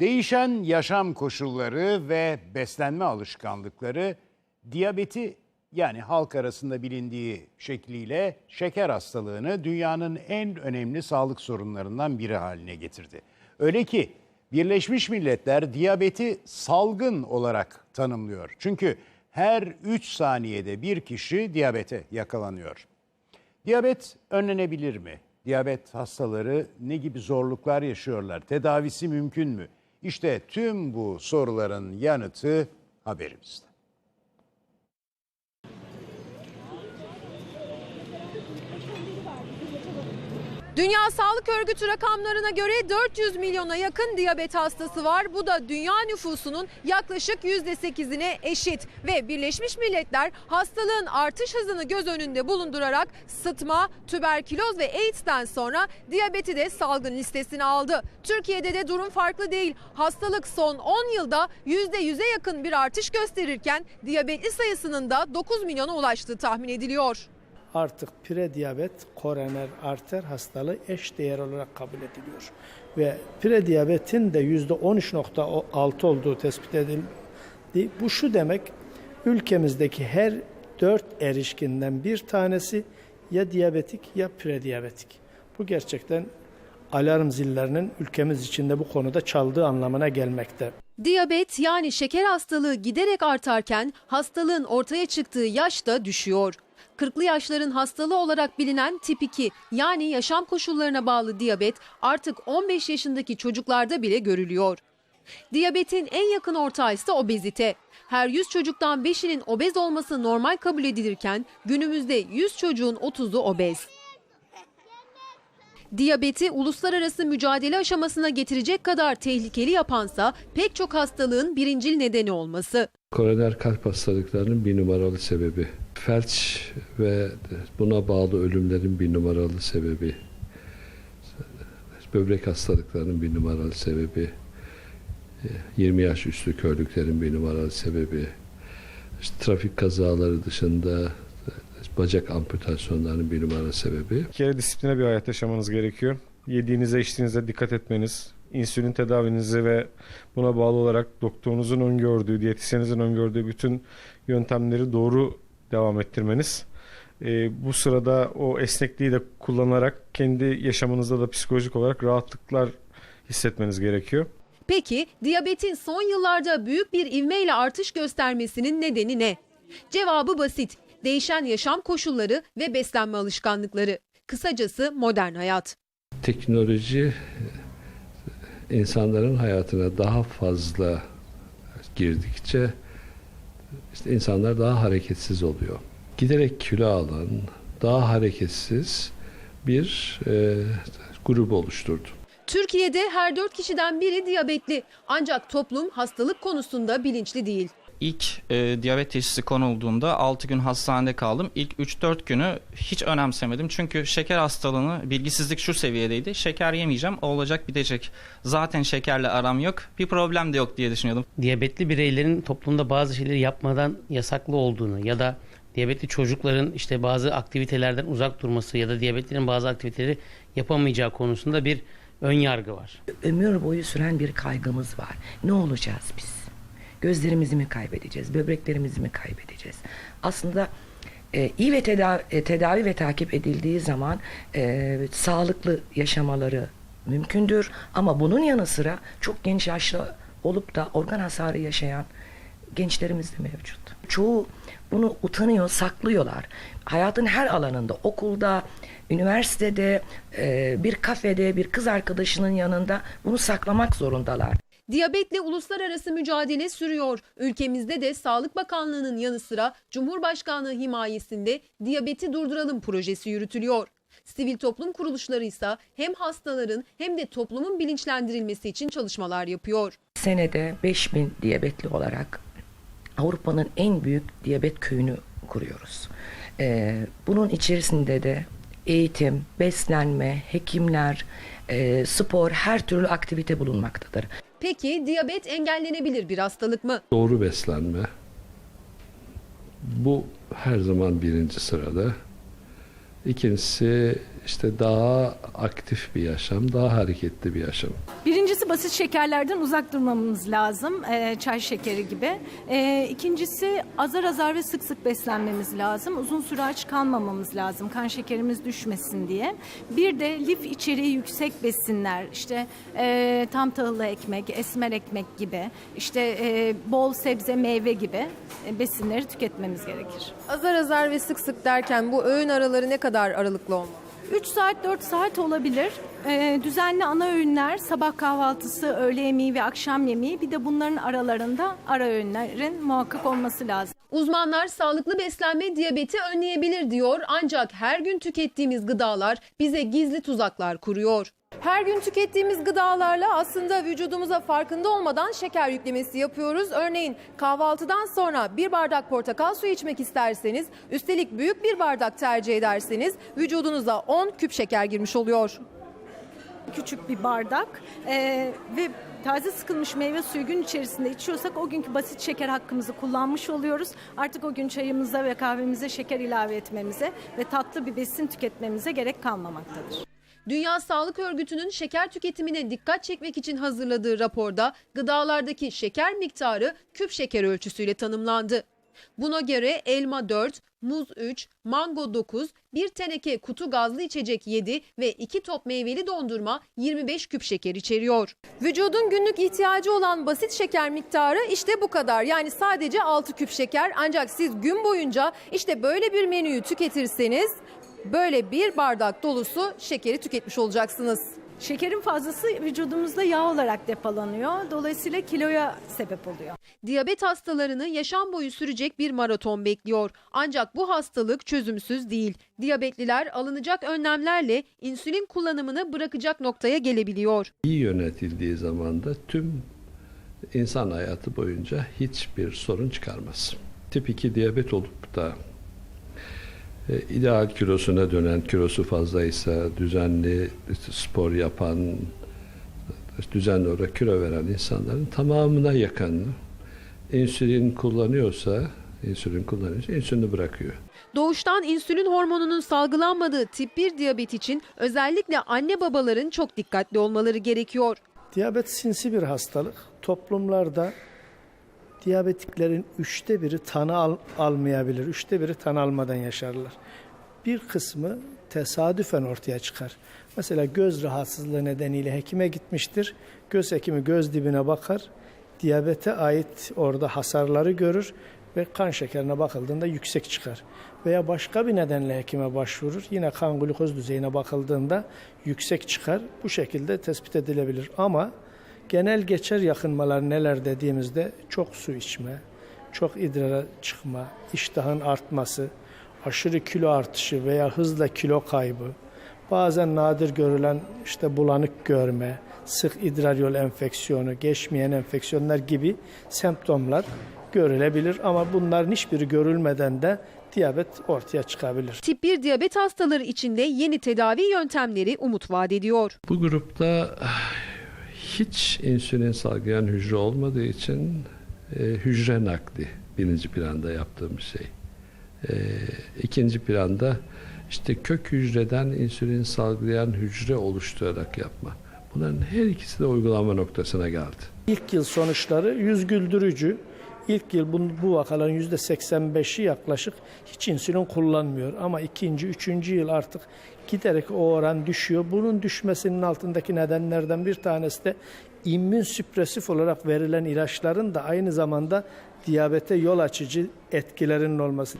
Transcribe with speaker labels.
Speaker 1: Değişen yaşam koşulları ve beslenme alışkanlıkları diyabeti yani halk arasında bilindiği şekliyle şeker hastalığını dünyanın en önemli sağlık sorunlarından biri haline getirdi. Öyle ki Birleşmiş Milletler diyabeti salgın olarak tanımlıyor. Çünkü her 3 saniyede bir kişi diyabete yakalanıyor. Diyabet önlenebilir mi? Diyabet hastaları ne gibi zorluklar yaşıyorlar? Tedavisi mümkün mü? İşte tüm bu soruların yanıtı haberimizde.
Speaker 2: Dünya Sağlık Örgütü rakamlarına göre 400 milyona yakın diyabet hastası var. Bu da dünya nüfusunun yaklaşık %8'ine eşit. Ve Birleşmiş Milletler hastalığın artış hızını göz önünde bulundurarak sıtma, tüberküloz ve AIDS'ten sonra diyabeti de salgın listesine aldı. Türkiye'de de durum farklı değil. Hastalık son 10 yılda %100'e yakın bir artış gösterirken diyabetli sayısının da 9 milyona ulaştığı tahmin ediliyor.
Speaker 3: Artık prediyabet, koroner arter hastalığı eş değer olarak kabul ediliyor. Ve prediyabetin de %13.6 olduğu tespit edildi. Bu şu demek, ülkemizdeki her 4 erişkinden bir tanesi ya diyabetik ya prediyabetik. Bu gerçekten alarm zillerinin ülkemiz içinde bu konuda çaldığı anlamına gelmekte.
Speaker 2: Diyabet yani şeker hastalığı giderek artarken hastalığın ortaya çıktığı yaş da düşüyor. 40'lı yaşların hastalığı olarak bilinen tip 2 yani yaşam koşullarına bağlı diyabet artık 15 yaşındaki çocuklarda bile görülüyor. Diyabetin en yakın ortağı ise obezite. Her 100 çocuktan 5'inin obez olması normal kabul edilirken günümüzde 100 çocuğun 30'u obez. Diyabeti uluslararası mücadele aşamasına getirecek kadar tehlikeli yapansa pek çok hastalığın birincil nedeni olması.
Speaker 4: Koroner kalp hastalıklarının bir numaralı sebebi. Felç ve buna bağlı ölümlerin bir numaralı sebebi. Böbrek hastalıklarının bir numaralı sebebi. 20 yaş üstü körlüklerin bir numaralı sebebi. İşte trafik kazaları dışında bacak amputasyonlarının bir numaralı sebebi.
Speaker 5: Bir kere disipline bir hayat yaşamanız gerekiyor. Yediğinize içtiğinize dikkat etmeniz, insülin tedavinizi ve buna bağlı olarak doktorunuzun öngördüğü, diyetisyeninizin öngördüğü bütün yöntemleri doğru devam ettirmeniz. Ee, bu sırada o esnekliği de kullanarak kendi yaşamınızda da psikolojik olarak rahatlıklar hissetmeniz gerekiyor.
Speaker 2: Peki diyabetin son yıllarda büyük bir ivmeyle artış göstermesinin nedeni ne? Cevabı basit. Değişen yaşam koşulları ve beslenme alışkanlıkları. Kısacası modern hayat.
Speaker 4: Teknoloji insanların hayatına daha fazla girdikçe işte insanlar daha hareketsiz oluyor. Giderek kilo alan, daha hareketsiz bir e, grubu oluşturdu.
Speaker 2: Türkiye'de her 4 kişiden biri diyabetli. Ancak toplum hastalık konusunda bilinçli değil.
Speaker 6: İlk e, diyabet teşhisi konulduğunda 6 gün hastanede kaldım. İlk 3-4 günü hiç önemsemedim. Çünkü şeker hastalığını bilgisizlik şu seviyedeydi. Şeker yemeyeceğim, olacak bitecek. Zaten şekerle aram yok, bir problem de yok diye düşünüyordum.
Speaker 7: diyabetli bireylerin toplumda bazı şeyleri yapmadan yasaklı olduğunu ya da diyabetli çocukların işte bazı aktivitelerden uzak durması ya da diyabetlerin bazı aktiviteleri yapamayacağı konusunda bir ön yargı var.
Speaker 8: ömür boyu süren bir kaygımız var. Ne olacağız biz? Gözlerimizi mi kaybedeceğiz? Böbreklerimizi mi kaybedeceğiz? Aslında e, iyi ve tedavi, e, tedavi ve takip edildiği zaman e, sağlıklı yaşamaları mümkündür. Ama bunun yanı sıra çok genç yaşlı olup da organ hasarı yaşayan gençlerimiz de mevcut. Çoğu bunu utanıyor, saklıyorlar. Hayatın her alanında, okulda, üniversitede, e, bir kafede, bir kız arkadaşının yanında bunu saklamak zorundalar.
Speaker 2: Diyabetle uluslararası mücadele sürüyor. Ülkemizde de Sağlık Bakanlığı'nın yanı sıra Cumhurbaşkanlığı himayesinde Diyabeti Durduralım projesi yürütülüyor. Sivil toplum kuruluşları ise hem hastaların hem de toplumun bilinçlendirilmesi için çalışmalar yapıyor.
Speaker 8: Senede 5000 diyabetli olarak Avrupa'nın en büyük diyabet köyünü kuruyoruz. E, bunun içerisinde de eğitim, beslenme, hekimler, e, spor, her türlü aktivite bulunmaktadır.
Speaker 2: Peki diyabet engellenebilir bir hastalık mı?
Speaker 4: Doğru beslenme bu her zaman birinci sırada. İkincisi işte daha aktif bir yaşam, daha hareketli bir yaşam.
Speaker 9: Birincisi basit şekerlerden uzak durmamız lazım. Ee, çay şekeri gibi. Ee, ikincisi azar azar ve sık sık beslenmemiz lazım. Uzun süre aç kalmamamız lazım. Kan şekerimiz düşmesin diye. Bir de lif içeriği yüksek besinler. işte e, tam tahıllı ekmek, esmer ekmek gibi. işte e, bol sebze, meyve gibi e, besinleri tüketmemiz gerekir.
Speaker 2: Azar azar ve sık sık derken bu öğün araları ne kadar aralıklı olmalı?
Speaker 9: 3 saat 4 saat olabilir. Ee, düzenli ana öğünler, sabah kahvaltısı, öğle yemeği ve akşam yemeği bir de bunların aralarında ara öğünlerin muhakkak olması lazım.
Speaker 2: Uzmanlar sağlıklı beslenme diyabeti önleyebilir diyor ancak her gün tükettiğimiz gıdalar bize gizli tuzaklar kuruyor. Her gün tükettiğimiz gıdalarla aslında vücudumuza farkında olmadan şeker yüklemesi yapıyoruz. Örneğin kahvaltıdan sonra bir bardak portakal suyu içmek isterseniz, üstelik büyük bir bardak tercih ederseniz vücudunuza 10 küp şeker girmiş oluyor.
Speaker 9: Küçük bir bardak ee, ve taze sıkılmış meyve suyu gün içerisinde içiyorsak o günkü basit şeker hakkımızı kullanmış oluyoruz. Artık o gün çayımıza ve kahvemize şeker ilave etmemize ve tatlı bir besin tüketmemize gerek kalmamaktadır.
Speaker 2: Dünya Sağlık Örgütü'nün şeker tüketimine dikkat çekmek için hazırladığı raporda gıdalardaki şeker miktarı küp şeker ölçüsüyle tanımlandı. Buna göre elma 4, muz 3, mango 9, bir teneke kutu gazlı içecek 7 ve 2 top meyveli dondurma 25 küp şeker içeriyor. Vücudun günlük ihtiyacı olan basit şeker miktarı işte bu kadar. Yani sadece 6 küp şeker ancak siz gün boyunca işte böyle bir menüyü tüketirseniz böyle bir bardak dolusu şekeri tüketmiş olacaksınız.
Speaker 9: Şekerin fazlası vücudumuzda yağ olarak depolanıyor. Dolayısıyla kiloya sebep oluyor.
Speaker 2: Diyabet hastalarını yaşam boyu sürecek bir maraton bekliyor. Ancak bu hastalık çözümsüz değil. Diyabetliler alınacak önlemlerle insülin kullanımını bırakacak noktaya gelebiliyor.
Speaker 4: İyi yönetildiği zaman da tüm insan hayatı boyunca hiçbir sorun çıkarmaz. Tip 2 diyabet olup da ideal kilosuna dönen, kilosu fazlaysa düzenli spor yapan, düzenli olarak kilo veren insanların tamamına yakın insülin kullanıyorsa, insülin kullanıyorsa insülini bırakıyor.
Speaker 2: Doğuştan insülin hormonunun salgılanmadığı tip 1 diyabet için özellikle anne babaların çok dikkatli olmaları gerekiyor.
Speaker 3: Diyabet sinsi bir hastalık. Toplumlarda diyabetiklerin üçte biri tanı al- almayabilir. Üçte biri tanı almadan yaşarlar. Bir kısmı tesadüfen ortaya çıkar. Mesela göz rahatsızlığı nedeniyle hekime gitmiştir. Göz hekimi göz dibine bakar. Diyabete ait orada hasarları görür ve kan şekerine bakıldığında yüksek çıkar. Veya başka bir nedenle hekime başvurur. Yine kan glukoz düzeyine bakıldığında yüksek çıkar. Bu şekilde tespit edilebilir. Ama genel geçer yakınmalar neler dediğimizde çok su içme, çok idrara çıkma, iştahın artması, aşırı kilo artışı veya hızla kilo kaybı, bazen nadir görülen işte bulanık görme, sık idrar yol enfeksiyonu, geçmeyen enfeksiyonlar gibi semptomlar görülebilir ama bunların hiçbiri görülmeden de diyabet ortaya çıkabilir.
Speaker 2: Tip 1 diyabet hastaları için de yeni tedavi yöntemleri umut vaat ediyor.
Speaker 4: Bu grupta hiç insülin salgılayan hücre olmadığı için e, hücre nakli birinci planda yaptığımız şey. E, ikinci planda işte kök hücreden insülin salgılayan hücre oluşturarak yapma. Bunların her ikisi de uygulanma noktasına geldi.
Speaker 3: İlk yıl sonuçları yüz güldürücü. İlk yıl bu, bu vakaların yüzde 85'i yaklaşık hiç insülin kullanmıyor. Ama ikinci, üçüncü yıl artık giderek o oran düşüyor. Bunun düşmesinin altındaki nedenlerden bir tanesi de immün süpresif olarak verilen ilaçların da aynı zamanda diyabete yol açıcı etkilerinin olması.